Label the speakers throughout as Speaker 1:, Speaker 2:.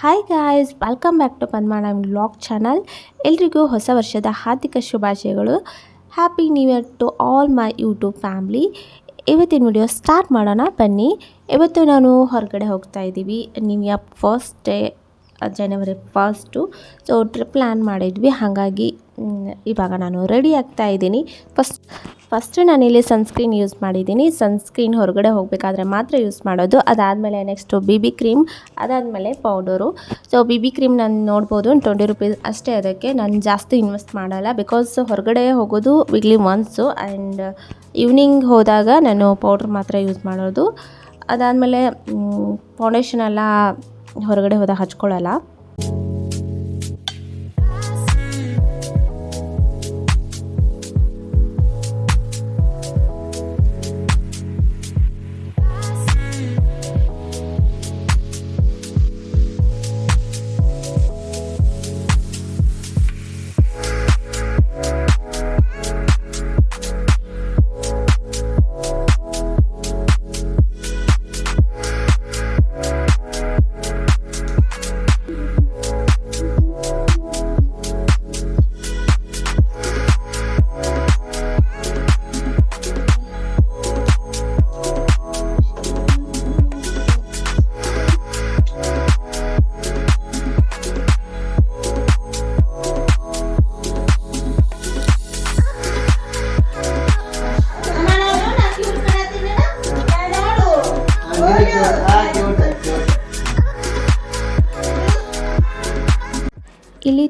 Speaker 1: Hi guys welcome back to Padmana vlog channel ಎಲ್ರಿಗೂ ಹೊಸ ವರ್ಷದ ಹಾರ್ದಿಕ ಶುಭಾಶಯಗಳು. Happy new year to all my YouTube family ಇವತ್ತಿನ ವಿಡಿಯೋ ಸ್ಟಾರ್ಟ್ ಮಾಡೋಣ, ಬನ್ನಿ. ಇವತ್ತು ನಾನು ಹೊರಗಡೆ ಹೋಗ್ತಾ ಇದ್ದೀವಿ. ನ್ಯೂ ಇಯರ್ ಫಸ್ಟ್ ಡೇ ಜನವರಿ ಫಸ್ಟು ಸೊ ಟ್ರಿಪ್ ಪ್ಲ್ಯಾನ್ ಮಾಡಿದ್ವಿ. ಹಾಗಾಗಿ ಇವಾಗ ನಾನು ರೆಡಿ ಆಗ್ತಾ ಇದ್ದೀನಿ. ಫಸ್ಟ್ ಫಸ್ಟು ನಾನಿಲ್ಲಿ ಸನ್ಸ್ಕ್ರೀನ್ ಯೂಸ್ ಮಾಡಿದ್ದೀನಿ. ಸನ್ಸ್ಕ್ರೀನ್ ಹೊರಗಡೆ ಹೋಗಬೇಕಾದ್ರೆ ಮಾತ್ರ ಯೂಸ್ ಮಾಡೋದು. ಅದಾದಮೇಲೆ ನೆಕ್ಸ್ಟು ಬಿ ಬಿ ಕ್ರೀಮ್ ಅದಾದಮೇಲೆ powder so B B cream ನಾನು ನೋಡ್ಬೋದು ಟ್ವೆಂಟಿ ರುಪೀಸ್ ಅಷ್ಟೇ ಅದಕ್ಕೆ. ನಾನು ಜಾಸ್ತಿ ಇನ್ವೆಸ್ಟ್ ಮಾಡಲ್ಲ ಬಿಕಾಸ್ ಹೊರಗಡೆ ಹೋಗೋದು ವೀಕ್ಲಿ ಒನ್ಸು ಆ್ಯಂಡ್ ಈವ್ನಿಂಗ್ ಹೋದಾಗ ನಾನು ಪೌಡ್ರ್ ಮಾತ್ರ ಯೂಸ್ ಮಾಡೋದು. ಅದಾದಮೇಲೆ ಫೌಂಡೇಶನ್ ಎಲ್ಲ ಹೊರಗಡೆ ಹೋದಾಗ ಹಚ್ಕೊಳ್ಳಲ್ಲ.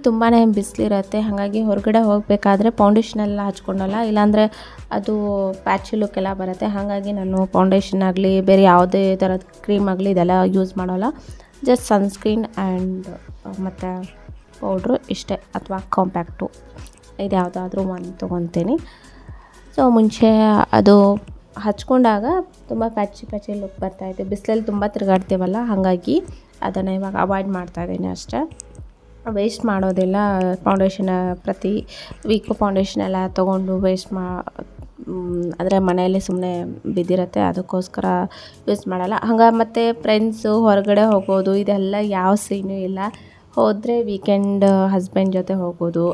Speaker 1: ತುಂಬಾ ಬಿಸಿಲಿರುತ್ತೆ. ಹಾಗಾಗಿ ಹೊರಗಡೆ ಹೋಗಬೇಕಾದ್ರೆ ಫೌಂಡೇಶನ್ ಎಲ್ಲ ಹಚ್ಕೊಂಡಲ್ಲ, ಇಲ್ಲಾಂದರೆ ಅದು ಪ್ಯಾಚಿ ಲುಕ್ ಎಲ್ಲ ಬರುತ್ತೆ. ಹಾಗಾಗಿ ನಾನು ಫೌಂಡೇಶನ್ ಆಗಲಿ, ಬೇರೆ ಯಾವುದೇ ಥರದ ಕ್ರೀಮ್ ಆಗಲಿ ಇದೆಲ್ಲ ಯೂಸ್ ಮಾಡೋಲ್ಲ. ಜಸ್ಟ್ ಸನ್ಸ್ಕ್ರೀನ್ ಆ್ಯಂಡ್ ಮತ್ತು ಪೌಡ್ರು ಇಷ್ಟೇ, ಅಥವಾ ಕಾಂಪ್ಯಾಕ್ಟು ಇದು ಯಾವುದಾದ್ರೂ ಒಂದು ತೊಗೊತೀನಿ. ಸೊ ಮುಂಚೆ ಅದು ಹಚ್ಕೊಂಡಾಗ ತುಂಬ ಪ್ಯಾಚಿ ಪ್ಯಾಚಿ ಲುಕ್ ಬರ್ತಾಯಿದೆ ಬಿಸಿಲಲ್ಲಿ ತುಂಬ ತಿರುಗಾಡ್ತೀವಲ್ಲ, ಹಾಗಾಗಿ ಅದನ್ನು ಇವಾಗ ಅವಾಯ್ಡ್ ಮಾಡ್ತಾಯಿದ್ದೀನಿ ಅಷ್ಟೇ. ವೇಸ್ಟ್ ಮಾಡೋದಿಲ್ಲ ಫೌಂಡೇಶನ್ ಪ್ರತಿ ವೀಕು ಫೌಂಡೇಶನ್ ಎಲ್ಲ ತೊಗೊಂಡು ವೇಸ್ಟ್ ಮಾ ಅಂದರೆ ಮನೆಯಲ್ಲಿ ಸುಮ್ಮನೆ ಬಿದ್ದಿರುತ್ತೆ. ಅದಕ್ಕೋಸ್ಕರ ಯೂಸ್ ಮಾಡಲ್ಲ. ಹಂಗೆ ಮತ್ತು ಫ್ರೆಂಡ್ಸು ಹೊರಗಡೆ ಹೋಗೋದು, ಇದೆಲ್ಲ ಯಾವ ಸೀನು ಇಲ್ಲ. ಹೋದರೆ ವೀಕೆಂಡ್ ಹಸ್ಬೆಂಡ್ ಜೊತೆ ಹೋಗೋದು,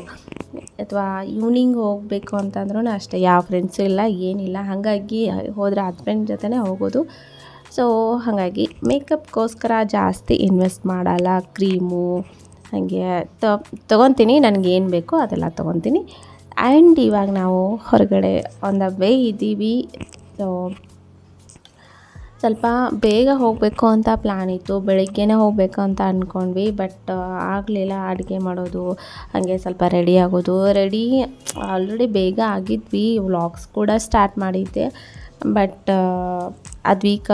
Speaker 1: ಅಥವಾ ಈವ್ನಿಂಗ್ ಹೋಗಬೇಕು ಅಂತಂದ್ರೂ ಅಷ್ಟೇ. ಯಾವ ಫ್ರೆಂಡ್ಸು ಇಲ್ಲ, ಏನಿಲ್ಲ. ಹಾಗಾಗಿ ಹೋದರೆ ಹಸ್ಬೆಂಡ್ ಜೊತೆನೇ ಹೋಗೋದು. ಸೊ ಹಾಗಾಗಿ ಮೇಕಪ್ಗೋಸ್ಕರ ಜಾಸ್ತಿ ಇನ್ವೆಸ್ಟ್ ಮಾಡಲ್ಲ. ಕ್ರೀಮು ಹಾಗೆ ತೊಗೊತೀನಿ, ನನಗೆ ಏನು ಬೇಕೋ ಅದೆಲ್ಲ ತೊಗೊತೀನಿ. ಆ್ಯಂಡ್ ಇವಾಗ ನಾವು ಹೊರಗಡೆ ಆನ್ ದ ವೇ ಇದ್ದೀವಿ. ಸೊ ಸ್ವಲ್ಪ ಬೇಗ ಹೋಗಬೇಕು ಅಂತ ಪ್ಲ್ಯಾನ್ ಇತ್ತು. ಬೆಳಿಗ್ಗೆನೇ ಹೋಗಬೇಕು ಅಂತ ಅಂದ್ಕೊಂಡ್ವಿ ಬಟ್ ಆಗಲಿಲ್ಲ ಅಡುಗೆ ಮಾಡೋದು. ಹಾಗೆ ಸ್ವಲ್ಪ ರೆಡಿ ಆಗೋದು. ರೆಡಿ ಆಲ್ರೆಡಿ ಬೇಗ ಆಗಿದ್ವಿ. ವ್ಲಾಗ್ಸ್ ಕೂಡ ಸ್ಟಾರ್ಟ್ ಮಾಡಿದ್ದೆ. ಬಟ್ ಅದ್ವೀಕ,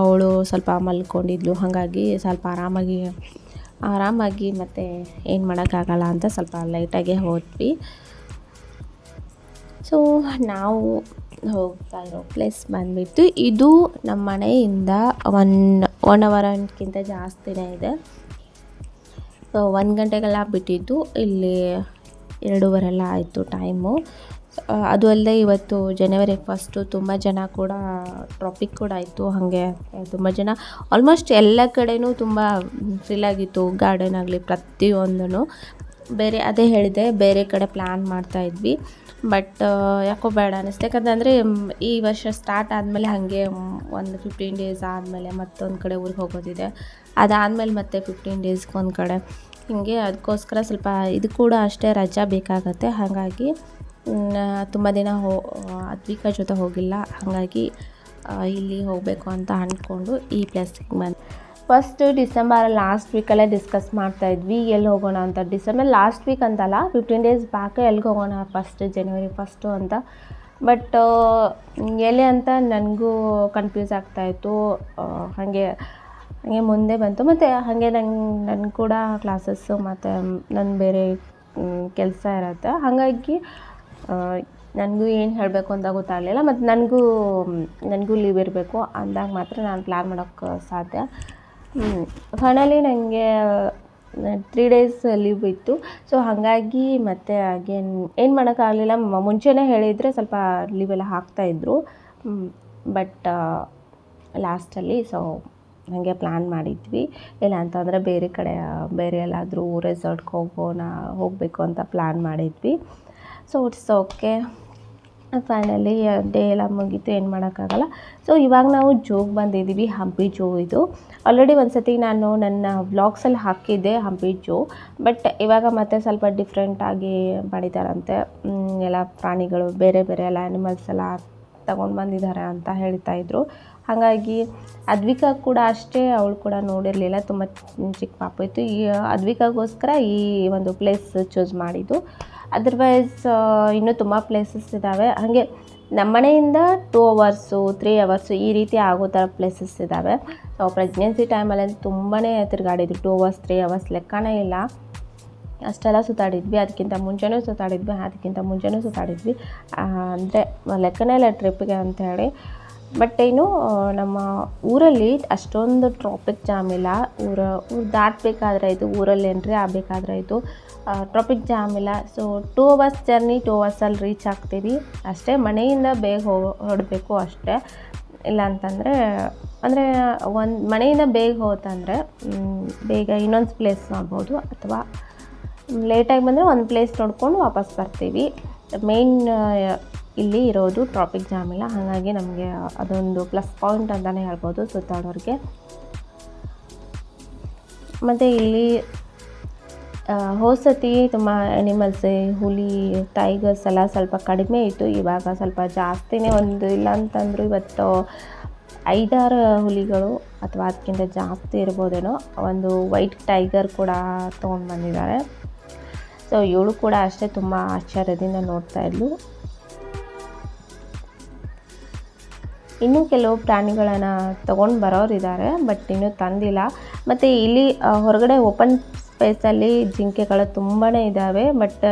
Speaker 1: ಅವಳು ಸ್ವಲ್ಪ ಮಲ್ಕೊಂಡಿದ್ಲು. ಹಾಗಾಗಿ ಸ್ವಲ್ಪ ಆರಾಮಾಗಿ ಆರಾಮಾಗಿ ಮತ್ತು ಏನು ಮಾಡೋಕ್ಕಾಗಲ್ಲ ಅಂತ ಸ್ವಲ್ಪ ಲೈಟಾಗೆ ಹೋದ್ವಿ. ಸೊ ನಾವು ಹೋಗ್ತಾ ಇರೋ ಪ್ಲೇಸ್ ಬಂದುಬಿಟ್ಟು ಇದು ನಮ್ಮ ಮನೆಯಿಂದ ಒನ್ ಒನ್ ಅವರ್ಕ್ಕಿಂತ ಜಾಸ್ತಿನೇ ಇದೆ. ಸೊ ಒಂದು ಗಂಟೆಗೆಲ್ಲ ಬಿಟ್ಟಿದ್ದು ಇಲ್ಲಿ ಎರಡೂವರೆಲ್ಲ ಆಯಿತು ಟೈಮು ಅದು ಅಲ್ಲದೆ ಇವತ್ತು ಜನವರಿ ಫಸ್ಟು ತುಂಬ ಜನ ಕೂಡ ಟ್ರಾಪಿಕ್ ಕೂಡ ಆಯಿತು ಹಾಗೆ, ತುಂಬ ಜನ ಆಲ್ಮೋಸ್ಟ್ ಎಲ್ಲ ಕಡೆಯೂ ತುಂಬ ಆಗಿತ್ತು. ಗಾರ್ಡನ್ ಆಗಲಿ ಪ್ರತಿಯೊಂದೂ ಬೇರೆ, ಅದೇ ಹೇಳಿದೆ, ಬೇರೆ ಕಡೆ ಪ್ಲ್ಯಾನ್ ಮಾಡ್ತಾ ಇದ್ವಿ. ಬಟ್ ಯಾಕೋ ಬೇಡ ಅನ್ನಿಸ್ತು ಯಾಕಂತಂದರೆ ಈ ವರ್ಷ ಸ್ಟಾರ್ಟ್ ಆದಮೇಲೆ ಹಾಗೆ ಒಂದು ಫಿಫ್ಟೀನ್ ಡೇಸ್ ಆದಮೇಲೆ ಮತ್ತೊಂದು ಕಡೆ ಊರಿಗೆ ಹೋಗೋದಿದೆ. ಅದಾದಮೇಲೆ ಮತ್ತೆ ಫಿಫ್ಟೀನ್ ಡೇಸ್ಗೆ ಒಂದು ಕಡೆ. ಹೀಗೆ, ಅದಕ್ಕೋಸ್ಕರ ಸ್ವಲ್ಪ ಇದು ಕೂಡ ಅಷ್ಟೇ ರಜಾ ಬೇಕಾಗತ್ತೆ. ಹಾಗಾಗಿ ತುಂಬ ದಿನ ಹೋ, ಅದ್ವಿಕಾ ಜೊತೆ ಹೋಗಿಲ್ಲ. ಹಾಗಾಗಿ ಇಲ್ಲಿ ಹೋಗಬೇಕು ಅಂತ ಅಂದ್ಕೊಂಡು ಈ ಪ್ಲೇಸಿಗೆ ಬಂದು ಫಸ್ಟು ಡಿಸೆಂಬರ್ ಲಾಸ್ಟ್ ವೀಕಲ್ಲೇ ಡಿಸ್ಕಸ್ ಮಾಡ್ತಾ ಇದ್ವಿ, ಎಲ್ಲಿ ಹೋಗೋಣ ಅಂತ. ಡಿಸೆಂಬರ್ ಲಾಸ್ಟ್ ವೀಕ್ ಅಂತಲ್ಲ ಫಿಫ್ಟೀನ್ ಡೇಸ್ ಬ್ಯಾಕೆ ಎಲ್ಲಿಗೆ ಹೋಗೋಣ ಫಸ್ಟ್ ಜನವರಿ ಫಸ್ಟು ಅಂತ. ಬಟ್ ಎಲ್ಲಿ ಅಂತ ನನಗೂ ಕನ್ಫ್ಯೂಸ್ ಆಗ್ತಾಯಿತ್ತು ಹಾಗೆ ಹಾಗೆ ಮುಂದೆ ಬಂತು. ಮತ್ತು ಹಾಗೆ ನಂಗೆ ನನ್ನ ಕೂಡ ಕ್ಲಾಸಸ್ಸು ಮತ್ತು ನನ್ನ ಬೇರೆ ಕೆಲಸ ಇರುತ್ತೆ. ಹಾಗಾಗಿ ನನಗೂ ಏನು ಹೇಳಬೇಕು ಅಂತ ಗೊತ್ತಾಗಲಿಲ್ಲ ಮತ್ತು ನನಗೂ ನನಗೂ ಲೀವ್ ಇರಬೇಕು ಅಂದಾಗ ಮಾತ್ರ ನಾನು ಪ್ಲ್ಯಾನ್ ಮಾಡೋಕ್ಕೆ ಸಾಧ್ಯ. ಫೈನಲಿ ನನಗೆ ತ್ರೀ ಡೇಸ್ ಲೀವ್ ಇತ್ತು. ಸೊ ಹಾಗಾಗಿ ಮತ್ತೆ ಅಗೇನ್ ಏನು ಮಾಡೋಕ್ಕಾಗಲಿಲ್ಲ ಮುಂಚೆನೇ ಹೇಳಿದರೆ ಸ್ವಲ್ಪ ಲೀವೆಲ್ಲ ಹಾಕ್ತಾಯಿದ್ರು ಬಟ್ ಲಾಸ್ಟಲ್ಲಿ ಸೊ ಹಾಗೆ ಪ್ಲ್ಯಾನ್ ಮಾಡಿದ್ವಿ. ಇಲ್ಲ ಅಂತಂದರೆ ಬೇರೆ ಕಡೆ, ಬೇರೆ ಎಲ್ಲಾದರೂ ರೆಸಾರ್ಟ್ಗೆ ಹೋಗೋಣ, ಹೋಗಬೇಕು ಅಂತ ಪ್ಲ್ಯಾನ್ ಮಾಡಿದ್ವಿ. So it's okay finally day ಎಲ್ಲ ಮುಗೀತು, ಏನು ಮಾಡೋಕ್ಕಾಗಲ್ಲ. ಸೊ ಇವಾಗ ನಾವು ಜೋಗ್ ಬಂದಿದ್ದೀವಿ ಹಂಪಿ ಜೋ ಇದು. ಆಲ್ರೆಡಿ ಒಂದು ಸತಿ ನಾನು ನನ್ನ ವ್ಲಾಗ್ಸಲ್ಲಿ ಹಾಕಿದ್ದೆ ಹಂಪಿ ಜೋ ಬಟ್ ಇವಾಗ ಮತ್ತೆ ಸ್ವಲ್ಪ ಡಿಫ್ರೆಂಟಾಗಿ ಮಾಡಿದಾರಂತೆ. ಎಲ್ಲ ಪ್ರಾಣಿಗಳು, ಬೇರೆ ಬೇರೆ ಎಲ್ಲ ಆ್ಯನಿಮಲ್ಸ್ ಎಲ್ಲ ತಗೊಂಡು ಬಂದಿದ್ದಾರೆ ಅಂತ ಹೇಳ್ತಾ ಇದ್ರು. ಹಾಗಾಗಿ ಅದ್ವಿಕಾ ಕೂಡ ಅಷ್ಟೇ, ಅವಳು ಕೂಡ ನೋಡಿರಲಿಲ್ಲ. ತುಂಬ ಚಿಕ್ಕ ಪಾಪ ಇತ್ತು. ಈ ಅದ್ವಿಕಾಗೋಸ್ಕರ ಈ ಒಂದು ಪ್ಲೇಸ್ ಚೂಸ್ ಮಾಡಿದ್ದು. ಅದರ್ವೈಸ್ ಇನ್ನೂ ತುಂಬ ಪ್ಲೇಸಸ್ ಇದ್ದಾವೆ ಹಾಗೆ ನಮ್ಮ ಮನೆಯಿಂದ ಟೂ ಅವರ್ಸು ತ್ರೀ ಅವರ್ಸು ಈ ರೀತಿ ಆಗೋ ಥರ ಪ್ಲೇಸಸ್ ಇದ್ದಾವೆ ನಾವು ಪ್ರೆಗ್ನೆನ್ಸಿ ಟೈಮಲ್ಲಿ ತುಂಬಾ ತಿರುಗಾಡಿದ್ವಿ. ಟೂ ಅವರ್ಸ್ ತ್ರೀ ಅವರ್ಸ್ ಲೆಕ್ಕನೇ ಇಲ್ಲ. ಅಷ್ಟೆಲ್ಲ ಸುತ್ತಾಡಿದ್ವಿ. ಅದಕ್ಕಿಂತ ಮುಂಚೆನೂ ಸುತ್ತಾಡಿದ್ವಿ. ಅದಕ್ಕಿಂತ ಮುಂಚೆನೂ ಸುತ್ತಾಡಿದ್ವಿ. ಅಂದರೆ ಲೆಕ್ಕನೇ ಇಲ್ಲ ಟ್ರಿಪ್ಗೆ ಅಂಥೇಳಿ ಬಟ್ ಏನು, ನಮ್ಮ ಊರಲ್ಲಿ ಅಷ್ಟೊಂದು ಟ್ರಾಫಿಕ್ ಜಾಮ್ ಇಲ್ಲ. ಊರ, ಊರು ದಾಟಬೇಕಾದ್ರೆ ಆಯಿತು, ಊರಲ್ಲಿ ಎಂಟ್ರಿ ಆಗಬೇಕಾದ್ರೆ ಆಯಿತು. ಟ್ರಾಫಿಕ್ ಜಾಮ್ ಇಲ್ಲ. So two hours journey two ಅವರ್ಸಲ್ಲಿ reach ಆಗ್ತೀವಿ ಅಷ್ಟೇ, ಮನೆಯಿಂದ ಬೇಗ ಹೊ, ಹೊರಡಬೇಕು ಅಷ್ಟೇ. ಇಲ್ಲ ಅಂತಂದರೆ, ಅಂದರೆ ಒಂದು, ಮನೆಯಿಂದ ಬೇಗ ಹೋತಂದರೆ ಬೇಗ ಇನ್ನೊಂದು ಪ್ಲೇಸ್ ನೋಡ್ಬೋದು. ಅಥವಾ ಲೇಟಾಗಿ ಬಂದರೆ ಒಂದು ಪ್ಲೇಸ್ ನೋಡ್ಕೊಂಡು ವಾಪಸ್ ಬರ್ತೀವಿ. ಮೇಯ್ನ್ ಇಲ್ಲಿ ಇರೋದು ಟ್ರಾಫಿಕ್ ಜಾಮ್ ಇಲ್ಲ. ಹಾಗಾಗಿ ನಮಗೆ ಅದೊಂದು ಪ್ಲಸ್ ಪಾಯಿಂಟ್ ಅಂತಲೇ ಹೇಳ್ಬೋದು ಸುತ್ತಾಡೋರಿಗೆ. ಮತ್ತು ಇಲ್ಲಿ ಹೋದ ಸತಿ ತುಂಬ ಎನಿಮಲ್ಸ್ ಹುಲಿ ಟೈಗರ್ಸ್ ಎಲ್ಲ ಸ್ವಲ್ಪ ಕಡಿಮೆ ಇತ್ತು. ಇವಾಗ ಸ್ವಲ್ಪ ಜಾಸ್ತಿನೇ ಒಂದು ಇಲ್ಲ ಅಂತಂದರೂ ಇವತ್ತು ಐದಾರು ಹುಲಿಗಳು ಅಥವಾ ಅದಕ್ಕಿಂತ ಜಾಸ್ತಿ ಇರ್ಬೋದೇನೋ, ಒಂದು ವೈಟ್ ಟೈಗರ್ ಕೂಡ ತೊಗೊಂಡು ಬಂದಿದ್ದಾರೆ. ಸೊ ಇವಳು ಕೂಡ ಅಷ್ಟೇ ತುಂಬ ಆಶ್ಚರ್ಯದಿಂದ ನೋಡ್ತಾ ಇದ್ಲು. ಇನ್ನೂ ಕೆಲವು ಪ್ರಾಣಿಗಳನ್ನು ತೊಗೊಂಡು ಬರೋರಿದ್ದಾರೆ ಬಟ್ ಇನ್ನೂ ತಂದಿಲ್ಲ. ಮತ್ತು ಇಲ್ಲಿ ಹೊರಗಡೆ ಓಪನ್ ಸ್ಪೇಸಲ್ಲಿ ಜಿಂಕೆಗಳು ತುಂಬಾ ಇದ್ದಾವೆ ಬಟ್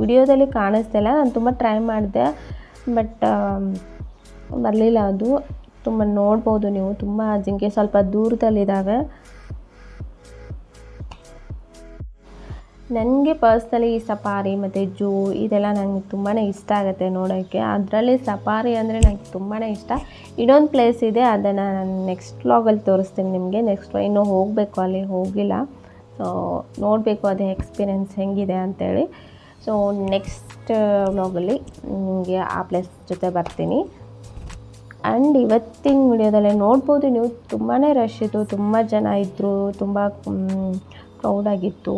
Speaker 1: ವಿಡಿಯೋದಲ್ಲಿ ಕಾಣಿಸ್ತಿಲ್ಲ ನಾನು ತುಂಬ ಟ್ರೈ ಮಾಡಿದೆ ಬಟ್ ಬರಲಿಲ್ಲ ಅದು. ತುಂಬ ನೋಡ್ಬೋದು ನೀವು, ತುಂಬ ಜಿಂಕೆ ಸ್ವಲ್ಪ ದೂರದಲ್ಲಿದ್ದಾವೆ ನನಗೆ ಪರ್ಸ್ನಲಿ ಈ ಸಫಾರಿ ಮತ್ತು ಜೂ ಇದೆಲ್ಲ ನನಗೆ ತುಂಬಾ ಇಷ್ಟ ಆಗುತ್ತೆ ನೋಡೋಕ್ಕೆ ಅದರಲ್ಲಿ ಸಫಾರಿ ಅಂದರೆ ನನಗೆ ತುಂಬಾ ಇಷ್ಟ. ಇನ್ನೊಂದು ಪ್ಲೇಸ್ ಇದೆ, ಅದನ್ನು ನಾನು ನೆಕ್ಸ್ಟ್ ವ್ಲಾಗಲ್ಲಿ ತೋರಿಸ್ತೀನಿ ನಿಮಗೆ. ನೆಕ್ಸ್ಟ್ ಇನ್ನೂ ಹೋಗಬೇಕು ಅಲ್ಲಿ, ಹೋಗಿಲ್ಲ. ಸೊ ನೋಡಬೇಕು ಅದೇ ಎಕ್ಸ್ಪೀರಿಯೆನ್ಸ್ ಹೆಂಗಿದೆ ಅಂತೇಳಿ. ಸೊ ನೆಕ್ಸ್ಟ್ ವ್ಲಾಗಲ್ಲಿ ನಿಮಗೆ ಆ ಪ್ಲೇಸ್ ಜೊತೆ ಬರ್ತೀನಿ. ಆ್ಯಂಡ್ ಇವತ್ತಿನ ವಿಡಿಯೋದಲ್ಲಿ ನೋಡ್ಬೋದು ನೀವು. ತುಂಬಾ ರಶ್ ಇತ್ತು, ತುಂಬ ಜನ ಇದ್ದರು ತುಂಬ ಕ್ರೌಡಾಗಿತ್ತು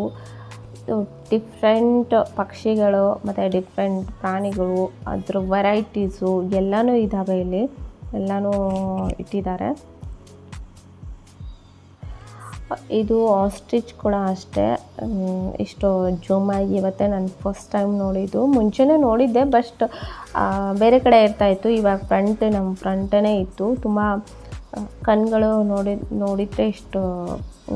Speaker 1: ಡಿಫ್ರೆಂಟ್ ಪಕ್ಷಿಗಳು ಮತ್ತು ಡಿಫ್ರೆಂಟ್ ಪ್ರಾಣಿಗಳು, ಅದ್ರ ವೆರೈಟೀಸು ಎಲ್ಲನೂ ಇದ್ದಾವೆ ಇಲ್ಲಿ. ಎಲ್ಲನೂ ಇಟ್ಟಿದ್ದಾರೆ. ಇದು ಸ್ಟಿಚ್ ಕೂಡ ಅಷ್ಟೇ. ಇಷ್ಟು ಜೂಮಾಗಿ ಇವತ್ತೇ ನಾನು ಫಸ್ಟ್ ಟೈಮ್ ನೋಡಿದ್ದು. ಮುಂಚೆನೇ ನೋಡಿದ್ದೆ ಬಸ್ಟ್ ಬೇರೆ ಕಡೆ ಇರ್ತಾಯಿತ್ತು ಇವಾಗ ಫ್ರಂಟ್ ನಮ್ಮ ಫ್ರಂಟೇ ಇತ್ತು. ತುಂಬ ಕಣ್ಗಳು ನೋಡಿ, ನೋಡಿದರೆ ಇಷ್ಟು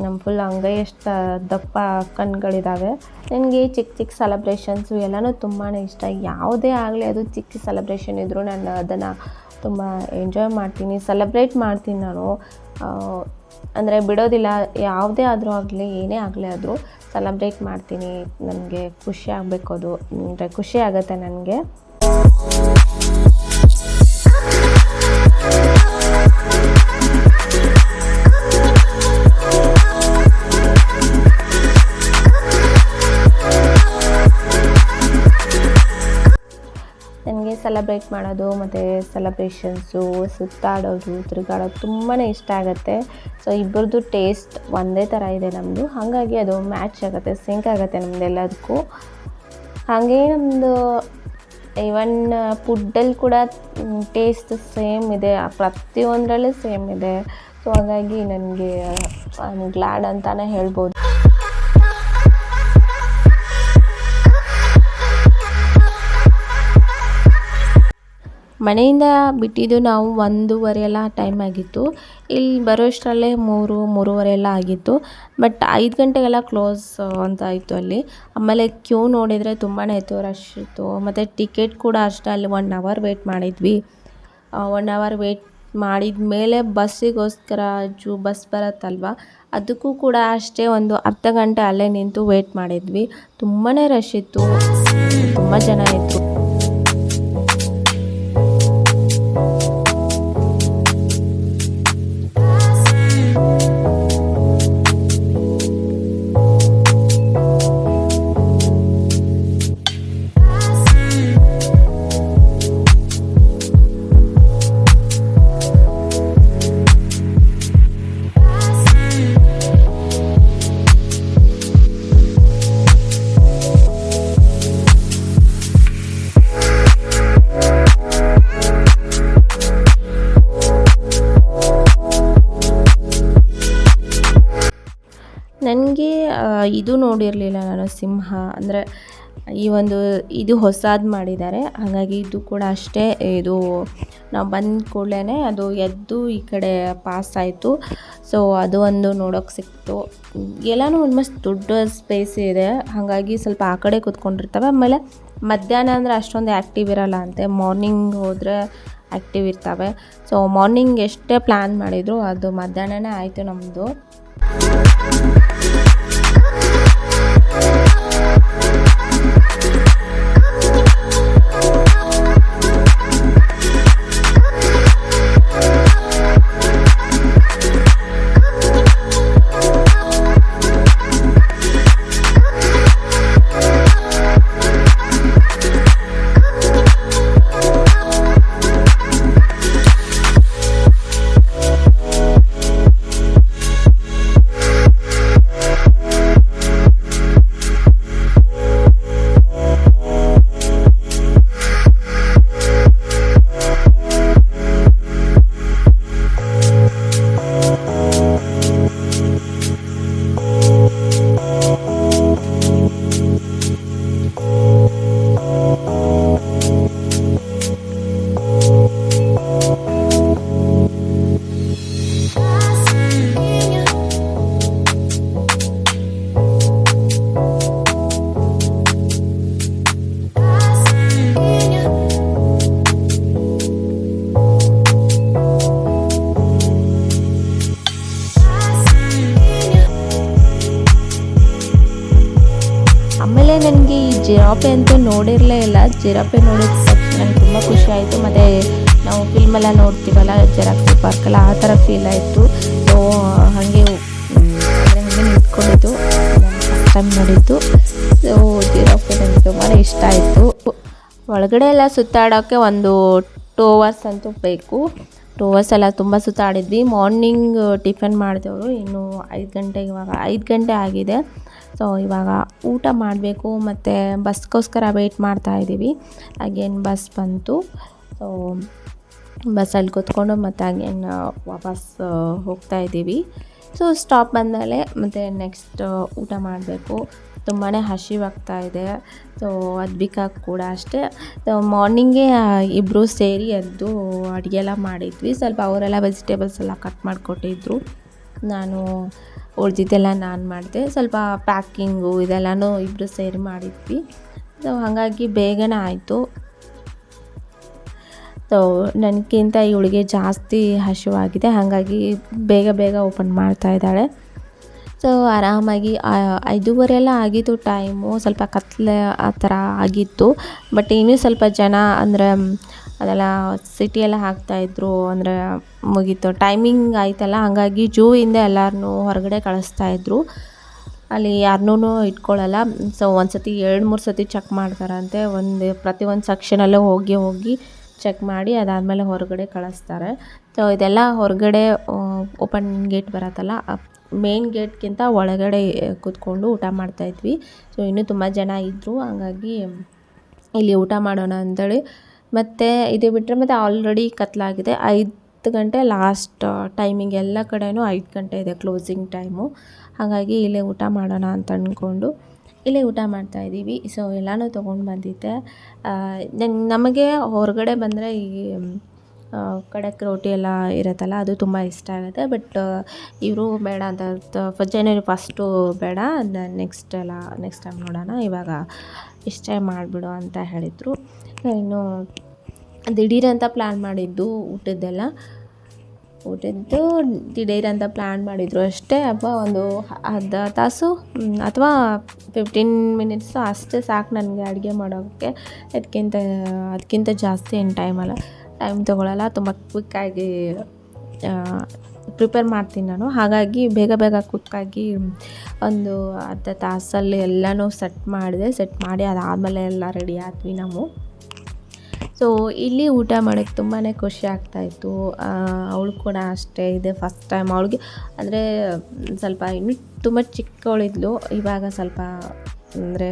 Speaker 1: ನಮ್ಮ ಫುಲ್ ಅಂಗೈ ಎಷ್ಟು ದಪ್ಪ ಕಣ್ಗಳಿದ್ದಾವೆ ನನಗೆ ಚಿಕ್ಕ ಚಿಕ್ಕ ಸೆಲೆಬ್ರೇಷನ್ಸು ಎಲ್ಲನೂ ತುಂಬಾ ಇಷ್ಟ. ಯಾವುದೇ ಆಗಲಿ ಅದು ಚಿಕ್ಕ ಸೆಲೆಬ್ರೇಷನ್ ಇದ್ದರೂ ನಾನು ಅದನ್ನು ತುಂಬ ಎಂಜಾಯ್ ಮಾಡ್ತೀನಿ. ಸೆಲೆಬ್ರೇಟ್ ಮಾಡ್ತೀನಿ ನಾನು. ಅಂದರೆ ಬಿಡೋದಿಲ್ಲ, ಯಾವುದೇ ಆದರೂ ಆಗಲಿ, ಏನೇ ಆಗಲಿ ಆದರೂ ಸೆಲೆಬ್ರೇಟ್ ಮಾಡ್ತೀನಿ. ನನಗೆ ಖುಷಿ ಆಗಬೇಕು ಅದು. ಅಂದರೆ ಖುಷಿ ಆಗುತ್ತೆ ನನಗೆ. ಸೆಲೆಬ್ರೇಟ್ ಮಾಡೋದು, ಮತ್ತು ಸೆಲೆಬ್ರೇಷನ್ಸು ಸುತ್ತಾಡೋದು, ತಿರುಗಾಡೋದು ತುಂಬಾ ಇಷ್ಟ ಆಗುತ್ತೆ. ಸೊ ಇಬ್ಬರದ್ದು ಟೇಸ್ಟ್ ಒಂದೇ ಥರ ಇದೆ ನಮ್ಮದು ಹಾಗಾಗಿ ಅದು ಮ್ಯಾಚ್ ಆಗುತ್ತೆ ಸಿಂಕ್ ಆಗುತ್ತೆ ನಮ್ದು ಎಲ್ಲದಕ್ಕೂ. ಹಾಗೆ ನಮ್ಮದು ಇವನ್ ಫುಡ್ಡಲ್ಲಿ ಕೂಡ ಟೇಸ್ಟ್ ಸೇಮ್ ಇದೆ. ಪ್ರತಿಯೊಂದರಲ್ಲೂ ಸೇಮ್ ಇದೆ. ಸೊ ಹಾಗಾಗಿ ನನಗೆ ಗ್ಲ್ಯಾಡ್ ಅಂತಲೇ ಹೇಳ್ಬೋದು. ಮನೆಯಿಂದ ಬಿಟ್ಟಿದ್ದು ನಾವು ಒಂದೂವರೆ ಎಲ್ಲ ಟೈಮ್ ಆಗಿತ್ತು. ಇಲ್ಲಿ ಬರೋಷ್ಟರಲ್ಲೇ ಮೂರು, ಮೂರುವರೆ ಎಲ್ಲ ಆಗಿತ್ತು. ಬಟ್ ಐದು ಗಂಟೆಗೆಲ್ಲ ಕ್ಲೋಸ್ ಅಂತ ಆಯಿತು ಅಲ್ಲಿ. ಆಮೇಲೆ ಕ್ಯೂ ನೋಡಿದರೆ ತುಂಬಾ ಇತ್ತು ರಶ್ ಇತ್ತು. ಮತ್ತು ಟಿಕೆಟ್ ಕೂಡ ಅಷ್ಟೇ, ಅಲ್ಲಿ ಒನ್ ಅವರ್ ವೆಯ್ಟ್ ಮಾಡಿದ್ವಿ. ಒನ್ ಅವರ್ ವೆಯ್ಟ್ ಮಾಡಿದ ಮೇಲೆ ಬಸ್ಸಿಗೋಸ್ಕರ ಜೂ ಬಸ್ ಬರುತ್ತಲ್ವ? ಅದಕ್ಕೂ ಕೂಡ ಅಷ್ಟೇ ಒಂದು ಅರ್ಧ ಗಂಟೆ ಅಲ್ಲೇ ನಿಂತು ವೆಯ್ಟ್ ಮಾಡಿದ್ವಿ. ತುಂಬಾ ರಶ್ ಇತ್ತು. ತುಂಬ ಜನ ಇತ್ತು ಇದು ನೋಡಿರಲಿಲ್ಲ ನಾನು, ಸಿಂಹ. ಅಂದರೆ ಈ ಒಂದು ಇದು ಹೊಸದು ಮಾಡಿದ್ದಾರೆ. ಹಾಗಾಗಿ ಇದು ಕೂಡ ಅಷ್ಟೇ, ಇದು ನಾವು ಬಂದ ಕೂಡಲೇ ಅದು ಎದ್ದು ಈ ಕಡೆ ಪಾಸ್ ಆಯಿತು. ಸೊ ಅದು ಒಂದು ನೋಡೋಕೆ ಸಿಕ್ತು. ಎಲ್ಲನೂ ಆಲ್ಮೋಸ್ಟ್ ದೊಡ್ಡ ಸ್ಪೇಸ್ ಇದೆ. ಹಾಗಾಗಿ ಸ್ವಲ್ಪ ಆ ಕಡೆ ಕೂತ್ಕೊಂಡಿರ್ತವೆ. ಆಮೇಲೆ ಮಧ್ಯಾಹ್ನ ಅಂದರೆ ಅಷ್ಟೊಂದು ಆ್ಯಕ್ಟಿವ್ ಇರಲ್ಲ ಅಂತೆ. ಮಾರ್ನಿಂಗ್ ಹೋದರೆ ಆ್ಯಕ್ಟಿವ್ ಇರ್ತವೆ. ಸೊ ಮಾರ್ನಿಂಗ್ ಎಷ್ಟೇ ಪ್ಲ್ಯಾನ್ ಮಾಡಿದ್ರು ಅದು ಮಧ್ಯಾಹ್ನನೇ ಆಯಿತು ನಮ್ಮದು ಜಿರಾಪೆ ಅಂತೂ ನೋಡಿರಲೇ ಇಲ್ಲ. ಜಿರಾಪೆ ನೋಡಿದ ತಕ್ಷಣ ನನಗೆ ತುಂಬ ಖುಷಿ ಆಯಿತು. ಮತ್ತು ನಾವು ಫಿಲ್ಮೆಲ್ಲ ನೋಡ್ತೀವಲ್ಲ ಜೆರಾಕ್ಸಿ ಪಾರ್ಕಲ್ಲ ಆ ಥರ ಫೀಲ್ ಆಯಿತು. ಸೊ ಹಾಗೆ ಹಾಗೆ ನಿಂತ್ಕೊಂಡಿದ್ದು. ಟೈಮ್ ನೋಡಿದ್ದು. ಸೊ ಜಿರಾಫೆ ನನಗೆ ತುಂಬಾ ಇಷ್ಟ ಆಯಿತು. ಒಳಗಡೆ ಎಲ್ಲ ಸುತ್ತಾಡೋಕ್ಕೆ ಒಂದು ಟು ಅವರ್ಸ್ ಅಂತೂ ಬೇಕು. ಟು ಅವರ್ಸ್ ಎಲ್ಲ ತುಂಬ ಸುತ್ತಾಡಿದ್ವಿ. ಮಾರ್ನಿಂಗ್ ಟಿಫನ್ ಮಾಡಿದವರು ಇನ್ನು ಐದು ಗಂಟೆಗೆ ಇವಾಗ, ಐದು ಗಂಟೆ ಆಗಿದೆ. ಸೊ ಇವಾಗ ಊಟ ಮಾಡಬೇಕು ಮತ್ತು ಬಸ್ಗೋಸ್ಕರ ವೆಯ್ಟ್ ಮಾಡ್ತಾ ಇದ್ದೀವಿ. ಅಗೇನ್ ಬಸ್ ಬಂತು. ಸೊ ಬಸ್ಸಲ್ಲಿ ಕೂತ್ಕೊಂಡು ಮತ್ತು ಅಗೇನ್ ವಾಪಸ್ ಹೋಗ್ತಾ ಇದ್ದೀವಿ. ಸೊ ಸ್ಟಾಪ್ ಬಂದಮೇಲೆ ಮತ್ತು ನೆಕ್ಸ್ಟ್ ಊಟ ಮಾಡಬೇಕು. ತುಂಬಾ ಹಸಿವಾಗ್ತಾ ಇದೆ. ಸೊ ಅದ್ಬಿಕಾ ಕೂಡ ಅಷ್ಟೇ. ಸೊ ಮಾರ್ನಿಂಗೇ ಇಬ್ಬರು ಸೇರಿ ಎದ್ದು ಅಡುಗೆ ಎಲ್ಲ ಮಾಡಿದ್ವಿ. ಸ್ವಲ್ಪ ಅವರೆಲ್ಲ ವೆಜಿಟೇಬಲ್ಸ್ ಎಲ್ಲ ಕಟ್ ಮಾಡಿಕೊಟ್ಟಿದ್ರು. ನಾನು ಉಳಿದಿದ್ದೆಲ್ಲ ನಾನು ಮಾಡಿದೆ. ಸ್ವಲ್ಪ ಪ್ಯಾಕಿಂಗು ಇದೆಲ್ಲನೂ ಇಬ್ಬರು ಸೇರಿ ಮಾಡಿದ್ವಿ. ಸೊ ಹಾಗಾಗಿ ಬೇಗನೆ ಆಯಿತು. ಸೊ ನನಗಿಂತ ಇವಳಿಗೆ ಜಾಸ್ತಿ ಹಸಿವಾಗಿದೆ ಹಾಗಾಗಿ ಬೇಗ ಬೇಗ ಓಪನ್ ಮಾಡ್ತಾ ಇದ್ದಾಳೆ. ಸೊ ಆರಾಮಾಗಿ ಐದೂವರೆ ಎಲ್ಲ ಆಗಿತ್ತು ಟೈಮು ಸ್ವಲ್ಪ ಕತ್ಲೆ ಆ ಥರ ಆಗಿತ್ತು. ಬಟ್ ಇನ್ನೂ ಸ್ವಲ್ಪ ಜನ ಅಂದರೆ ಅದೆಲ್ಲ ಸಿಟಿ ಎಲ್ಲ ಹಾಕ್ತಾಯಿದ್ರು ಅಂದರೆ ಮುಗೀತು. ಟೈಮಿಂಗ್ ಆಯ್ತಲ್ಲ, ಹಾಗಾಗಿ ಜೂ ಇಂದ ಎಲ್ಲರನ್ನೂ ಹೊರಗಡೆ ಕಳಿಸ್ತಾಯಿದ್ರು ಅಲ್ಲಿ ಯಾರನ್ನೂ ಇಟ್ಕೊಳ್ಳಲ್ಲ ಸೊ ಒಂದು ಸತಿ ಎರಡು, ಮೂರು ಸತಿ ಚೆಕ್ ಮಾಡ್ತಾರಂತೆ. ಒಂದು, ಪ್ರತಿ ಒಂದು ಸೆಕ್ಷನಲ್ಲೂ ಹೋಗಿ ಹೋಗಿ ಚೆಕ್ ಮಾಡಿ, ಅದಾದಮೇಲೆ ಹೊರಗಡೆ ಕಳಿಸ್ತಾರೆ. ಸೊ ಇದೆಲ್ಲ ಹೊರಗಡೆ ಓಪನ್ ಗೇಟ್ ಬರತ್ತಲ್ಲ ಮೇನ್ ಗೇಟ್ಗಿಂತ ಒಳಗಡೆ ಕೂತ್ಕೊಂಡು ಊಟ ಮಾಡ್ತಾಯಿದ್ವಿ ಸೊ ಇನ್ನೂ ತುಂಬ ಜನ ಇದ್ದರು ಹಾಗಾಗಿ ಇಲ್ಲಿ ಊಟ ಮಾಡೋಣ ಅಂತೇಳಿ ಮತ್ತು ಇದು ಬಿಟ್ಟರೆ ಮತ್ತು ಆಲ್ರೆಡಿ ಕತ್ತಲಾಗಿದೆ ಐದು ಗಂಟೆ ಲಾಸ್ಟ್ ಟೈಮಿಂಗ್ ಎಲ್ಲ ಕಡೆಯೂ ಐದು ಗಂಟೆ ಇದೆ ಕ್ಲೋಸಿಂಗ್ ಟೈಮು ಹಾಗಾಗಿ ಇಲ್ಲೇ ಊಟ ಮಾಡೋಣ ಅಂತ ಅಂದ್ಕೊಂಡು ಇಲ್ಲೇ ಊಟ ಮಾಡ್ತಾ ಇದ್ದೀವಿ. ಸೊ ಎಲ್ಲನೂ ತೊಗೊಂಡು ಬಂದಿದ್ದೆ. ನಂಗೆ ನಮಗೆ ಹೊರಗಡೆ ಬಂದರೆ ಈ ಕಡಕ್ ರೋಟಿ ಎಲ್ಲ ಇರುತ್ತಲ್ಲ, ಅದು ತುಂಬ ಇಷ್ಟ ಆಗುತ್ತೆ. ಬಟ್ ಇವರು ಬೇಡ ಅಂತ ಫಸ್ಟ್ ಜನವರಿ ಫಸ್ಟು ಬೇಡ ನೆಕ್ಸ್ಟ್ ಎಲ್ಲ ನೆಕ್ಸ್ಟ್ ಟೈಮ್ ನೋಡೋಣ. ಇವಾಗ ಇಷ್ಟೇ ಮಾಡಿಬಿಡು ಅಂತ ಹೇಳಿದರು. ಇನ್ನು ದಿಢೀರಂತ ಪ್ಲ್ಯಾನ್ ಮಾಡಿದ್ದು ಊಟದ್ದೆಲ್ಲ. ಊಟದ್ದು ದಿಢೀರಂತ ಪ್ಲ್ಯಾನ್ ಮಾಡಿದರು ಅಷ್ಟೇ. ಹಬ್ಬ ಒಂದು ಅರ್ಧ ತಾಸು ಅಥವಾ ಫಿಫ್ಟೀನ್ ಮಿನಿಟ್ಸು ಅಷ್ಟೇ ಸಾಕು ನನಗೆ ಅಡುಗೆ ಮಾಡೋಕ್ಕೆ ಅದಕ್ಕಿಂತ ಅದಕ್ಕಿಂತ ಜಾಸ್ತಿ ಏನು ಟೈಮಲ್ಲ ಟೈಮ್ ತೊಗೊಳಲ್ಲ. ತುಂಬ ಕ್ವಿಕ್ಕಾಗಿ ಪ್ರಿಪೇರ್ ಮಾಡ್ತೀನಿ ನಾನು. ಹಾಗಾಗಿ ಬೇಗ ಬೇಗ ಕ್ವಿಕ್ಕಾಗಿ ಒಂದು ಅರ್ಧ ತಾಸಲ್ಲಿ ಎಲ್ಲನೂ ಸೆಟ್ ಮಾಡಿದೆ. ಸೆಟ್ ಮಾಡಿ ಅದಾದಮೇಲೆ ಎಲ್ಲ ರೆಡಿ ಆದ್ವಿ ನಾವು. ಸೊ ಇಲ್ಲಿ ಊಟ ಮಾಡೋಕ್ಕೆ ತುಂಬಾ ಖುಷಿ ಆಗ್ತಾಯಿತ್ತು ಅವಳು ಕೂಡ ಅಷ್ಟೇ ಇದೆ ಫಸ್ಟ್ ಟೈಮ್ ಅವಳಿಗೆ. ಅಂದರೆ, ಸ್ವಲ್ಪ ಇನ್ನು ತುಂಬ ಚಿಕ್ಕವಳಿದ್ಲು. ಇವಾಗ ಸ್ವಲ್ಪ, ಅಂದರೆ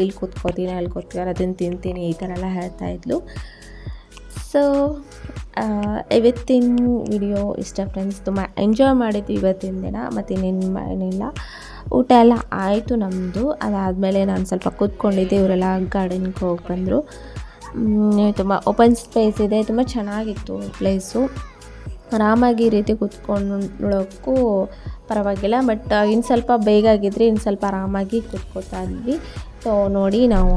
Speaker 1: ಇಲ್ಲಿ ಕೂತ್ಕೋತೀನಿ ಅಲ್ಲಿ ಕೂತ್ಕೋ, ಅದನ್ನು ತಿಂತೀನಿ, ಈ ಥರ ಎಲ್ಲ ಹೇಳ್ತಾ ಇದ್ಲು. ಸೊ ಇವತ್ತಿನ ವಿಡಿಯೋ ಇಷ್ಟ ಫ್ರೆಂಡ್ಸ್ ತುಂಬ ಎಂಜಾಯ್ ಮಾಡಿದ್ವಿ ಇವತ್ತಿನ ದಿನ, ಮತ್ತು ಇನ್ನೇನು ಏನಿಲ್ಲ ಊಟ ಎಲ್ಲ ಆಯಿತು ನಮ್ಮದು ಅದಾದಮೇಲೆ ನಾನು ಸ್ವಲ್ಪ ಕೂತ್ಕೊಂಡಿದ್ದೆ ಇವರೆಲ್ಲ ಗಾರ್ಡನ್ಗೆ ಹೋಗಿ ಬಂದರು. ತುಂಬ ಓಪನ್ ಸ್ಪೇಸ್ ಇದೆ, ತುಂಬ ಚೆನ್ನಾಗಿತ್ತು ಪ್ಲೇಸು ಆರಾಮಾಗಿ ಈ ರೀತಿ ಕೂತ್ಕೊಳ್ಳೋಕ್ಕೂ ಪರವಾಗಿಲ್ಲ ಬಟ್ ಇನ್ನು ಸ್ವಲ್ಪ ಬೇಗ ಆಗಿದ್ರೆ ಇನ್ನು ಸ್ವಲ್ಪ ಆರಾಮಾಗಿ ಕೂತ್ಕೋತಾ ಇದ್ವಿ. ಸೊ ನೋಡಿ ನಾವು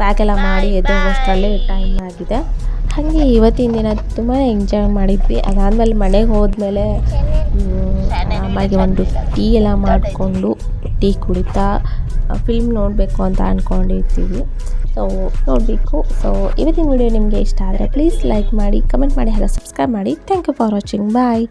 Speaker 1: ಪ್ಯಾಕ್ ಎಲ್ಲ ಮಾಡಿ ಎದ್ದೋಗೋಷ್ಟರಲ್ಲಿ ಟೈಮ್ ಆಗಿದೆ. ಹಾಗೆ ಇವತ್ತಿನ ದಿನ ತುಂಬ ಎಂಜಾಯ್ ಮಾಡಿದ್ವಿ. ಅದಾದಮೇಲೆ ಮನೆಗೆ ಹೋದ್ಮೇಲೆ ಆರಾಮಾಗಿ ಒಂದು ಟೀ ಎಲ್ಲ ಮಾಡಿಕೊಂಡು ಟೀ ಕುಡಿತಾ ಫಿಲ್ಮ್ ನೋಡಬೇಕು ಅಂತ ಅಂದ್ಕೊಂಡಿರ್ತೀವಿ ಸೊ ನೋಡಬೇಕು. ಸೊ ಇವತ್ತಿನ ವಿಡಿಯೋ ನಿಮಗೆ ಇಷ್ಟ ಆದರೆ ಪ್ಲೀಸ್ ಲೈಕ್ ಮಾಡಿ ಕಮೆಂಟ್ ಮಾಡಿ ಹಾಗೆ ಸಬ್ಸ್ಕ್ರೈಬ್ ಮಾಡಿ. Thank you for watching bye